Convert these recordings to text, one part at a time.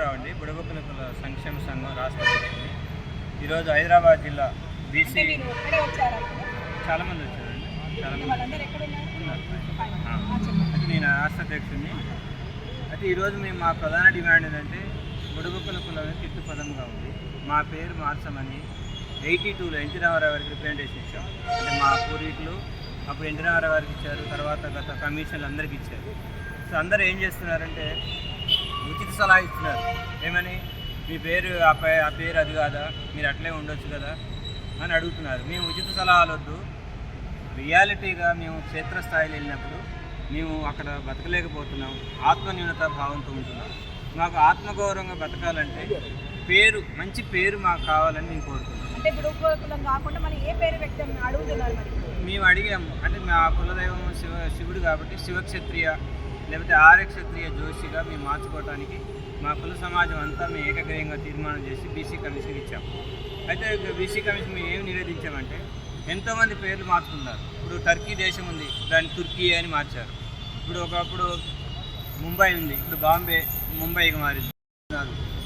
రావండి. అండి బుడగొప్పల సంక్షేమ సంఘం రాష్ట్ర ఈరోజు హైదరాబాద్ జిల్లా బీసీ చాలామంది వచ్చారండి. చాలామంది. నేను రాష్ట్ర అధ్యక్షుడిని. అయితే ఈరోజు మేము మా ప్రధాన డిమాండ్ ఏంటంటే బుడగొప్పల కులం తిట్టు పదంగా ఉంది. మా పేరు మార్చమని ఎయిటీ టూలో ఎన్టీ రామారావు గారికి రిప్రజెంటేషన్ ఇచ్చాం. అంటే మా పూర్వీకులు అప్పుడు ఎన్టీ రామారావు గారికి ఇచ్చారు. తర్వాత గత కమిషన్లు అందరికి ఇచ్చారు. సో అందరూ ఏం చేస్తున్నారంటే ఉచిత సలహా ఇస్తున్నారు. ఏమని? మీ పేరు ఆ పే ఆ పేరు అది కాదా? మీరు అట్లే ఉండొచ్చు కదా? అని అడుగుతున్నారు. మేము ఉచిత సలహాలు వద్దు. రియాలిటీగా మేము క్షేత్రస్థాయిలో వెళ్ళినప్పుడు మేము అక్కడ బతకలేకపోతున్నాం. ఆత్మన్యూనత భావంతో ఉంటున్నాం. మాకు ఆత్మగౌరవంగా బతకాలంటే పేరు మంచి పేరు మాకు కావాలని మేము కోరుతున్నాం. అంటే గురుకులం కాకుండా మరి ఏ పేరు వ్యక్తం అడుగుతున్నారు మరి? మేము అడిగాము. అంటే మా కులదైవం శివ శివుడు కాబట్టి శివక్షత్రియ లేకపోతే ఆర్యక్షత్రియ జోషిగా మేము మార్చుకోవడానికి మా కుల సమాజం అంతా మేము ఏకగ్రీయంగా తీర్మానం చేసి బీసీ కమిషన్ ఇచ్చాము. అయితే బీసీ కమిషన్ మేము ఏమి నివేదించామంటే ఎంతోమంది పేర్లు మార్చుకున్నారు. ఇప్పుడు టర్కీ దేశం ఉంది దాన్ని తుర్కీ అని మార్చారు. ఇప్పుడు ఒకప్పుడు ముంబై ఉంది ఇప్పుడు బాంబే ముంబైకి మారింది.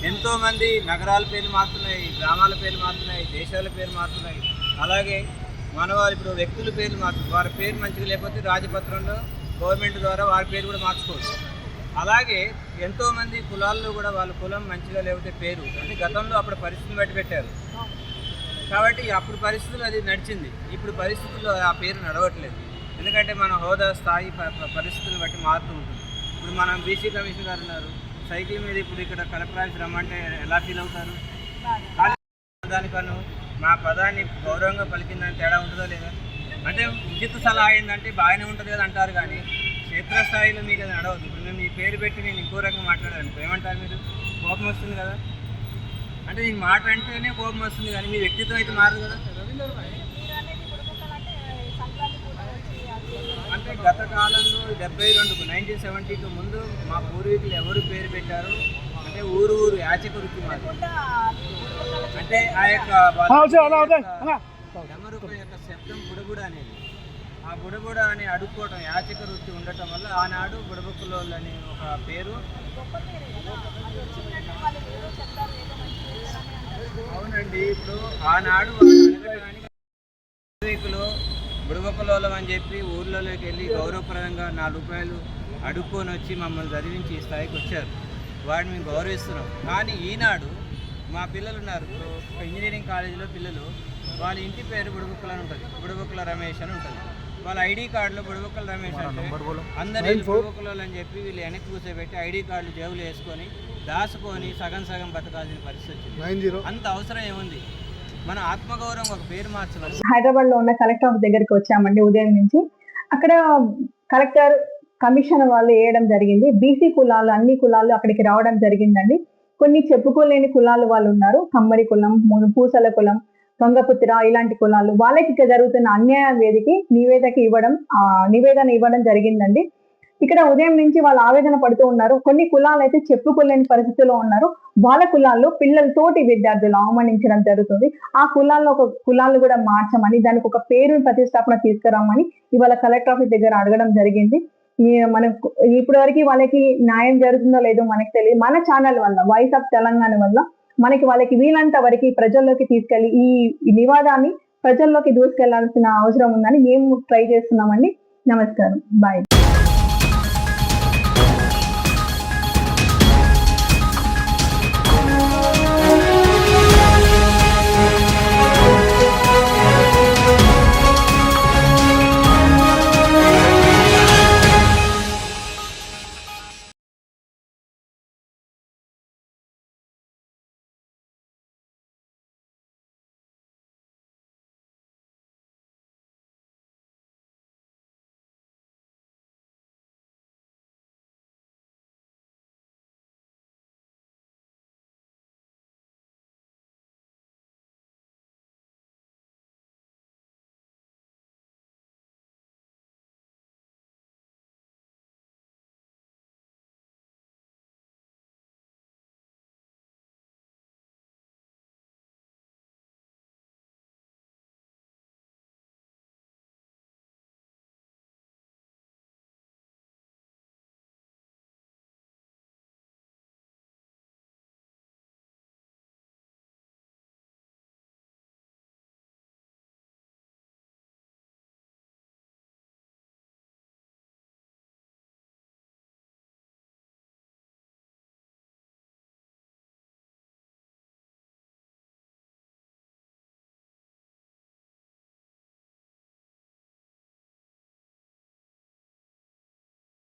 ఎంతోమంది నగరాల పేర్లు మారుతున్నాయి గ్రామాల పేర్లు మారుతున్నాయి దేశాల పేర్లు మారుతున్నాయి. అలాగే మనవారు ఇప్పుడు వ్యక్తుల పేర్లు మారుతుంది వారి పేరు మంచిగా లేకపోతే రాజపత్రంలో గవర్నమెంట్ ద్వారా వారి పేరు కూడా మార్చుకోవచ్చు. అలాగే ఎంతోమంది కులాల్లో కూడా వాళ్ళ కులం మంచిగా లేకపోతే పేరు. అంటే గతంలో అప్పుడు పరిస్థితిని బట్టి పెట్టారు. కాబట్టి అప్పుడు పరిస్థితులు అది నడిచింది. ఇప్పుడు పరిస్థితుల్లో ఆ పేరు నడవట్లేదు. ఎందుకంటే మన హోదా స్థాయి పరిస్థితులను బట్టి మారుతూ ఉంటుంది. ఇప్పుడు మనం బీసీ కమిషన్ గారు ఉన్నారు. సైకిల్ మీద ఇప్పుడు ఇక్కడ కలెక్టర్ ఆఫీస్ రమ్మంటే ఎలా ఫీల్ అవుతారు. దానికను మా పదాన్ని గౌరవంగా పలికిందని తేడా ఉంటుందా లేదా? అంటే ఉచిత సలహా ఏంటంటే బాగానే ఉంటుంది కదా అంటారు కానీ క్షేత్రస్థాయిలో మీకు అది నడవదు. ఇప్పుడు మేము మీ పేరు పెట్టి నేను ఇంకో రకంగా మాట్లాడాను ఏమంటారు మీరు? కోపం వస్తుంది కదా? అంటే నేను మాట అంటేనే కోపం వస్తుంది కానీ మీ వ్యక్తిత్వం అయితే మారదు కదా? అంటే గత కాలంలో డెబ్బై రెండుకు నైన్టీన్ సెవెంటీకి ముందు మా పూర్వీకులు ఎవరు పేరు పెట్టారు? అంటే ఊరు ఊరు యాచక వృత్తి మాది. అంటే ఆ యొక్క డమరుకం యొక్క శబ్దం బుడబుడ అనేది. ఆ బుడబుడ అని అడుక్కోవడం యాచక వృత్తి ఉండటం వల్ల ఆనాడు బుడబుక్కులోళ్ళు అనే ఒక పేరు. అవునండి ఇప్పుడు ఆనాడు పూర్వీకులు బుడబుక్కలోలం అని చెప్పి ఊర్లలోకి వెళ్ళి గౌరవప్రదంగా నాలుగు రూపాయలు అడుక్కొని వచ్చి మమ్మల్ని చదివించి ఈ స్థాయికి వచ్చారు. వాడిని మేము గౌరవిస్తున్నాం. కానీ ఈనాడు మా పిల్లలు ఉన్నారు ఇంజనీరింగ్ కాలేజీలో పిల్లలు వాళ్ళ ఇంటి పేరు బుడబుక్కలు అని ఉంటుంది. బుడబుక్కల రమేష్ అని ఉంటుంది. వాళ్ళ ఐడి కార్డులో బుడబుక్కల రమేష్ అంటే అందరు బుడబుక్కలు అని చెప్పి వీళ్ళు వెనక్కి కూర్చోబెట్టి ఐడి కార్డులు జేబులు వేసుకొని దాచుకొని సగం సగం బతకాల్సిన పరిస్థితి వచ్చింది. అంత అవసరం ఏముంది? మన ఆత్మగౌరవం ఒక పేరు మార్చలేదు హైదరాబాద్లో ఉన్న కలెక్టర్ ఆఫీస్ దగ్గరికి వచ్చామండి ఉదయం నుంచి. అక్కడ కలెక్టర్ కమిషన్ వాళ్ళు వేయడం జరిగింది. బీసీ కులాలు అన్ని కులాలు అక్కడికి రావడం జరిగిందండి. కొన్ని చెప్పుకోలేని కులాలు వాళ్ళు ఉన్నారు. కమ్మరి కులం పూసల కులం గంగపుత్ర ఇలాంటి కులాలు వాళ్ళకి ఇక్కడ జరుగుతున్న అన్యాయం వేదికి నివేదిక ఇవ్వడం ఆ నివేదన ఇవ్వడం జరిగిందండి. ఇక్కడ ఉదయం నుంచి వాళ్ళు ఆవేదన పడుతూ ఉన్నారు. కొన్ని కులాలు అయితే చెప్పుకోలేని పరిస్థితిలో ఉన్నారు. వాళ్ళ కులాల్లో పిల్లలతోటి విద్యార్థులు అవమానించడం జరుగుతుంది. ఆ కులాల్లో ఒక కులాలు కూడా మార్చమని దానికి ఒక పేరు ప్రతిష్టాపన తీసుకురామని ఇవాళ కలెక్టర్ ఆఫీస్ దగ్గర అడగడం జరిగింది. మనం ఇప్పటి వరకు వాళ్ళకి న్యాయం జరుగుతుందో లేదో మనకు తెలియదు. మన ఛానల్ వల్ల వాయిస్ ఆఫ్ తెలంగాణ వల్ల మనకి వాళ్ళకి వీలంత వరకు ప్రజల్లోకి తీసుకెళ్ళి ఈ నివాదాన్ని వివాదాన్ని ప్రజల్లోకి దూసుకెళ్ళాల్సిన అవసరం ఉందని మేము ట్రై చేస్తున్నామండి. నమస్కారం. బాయ్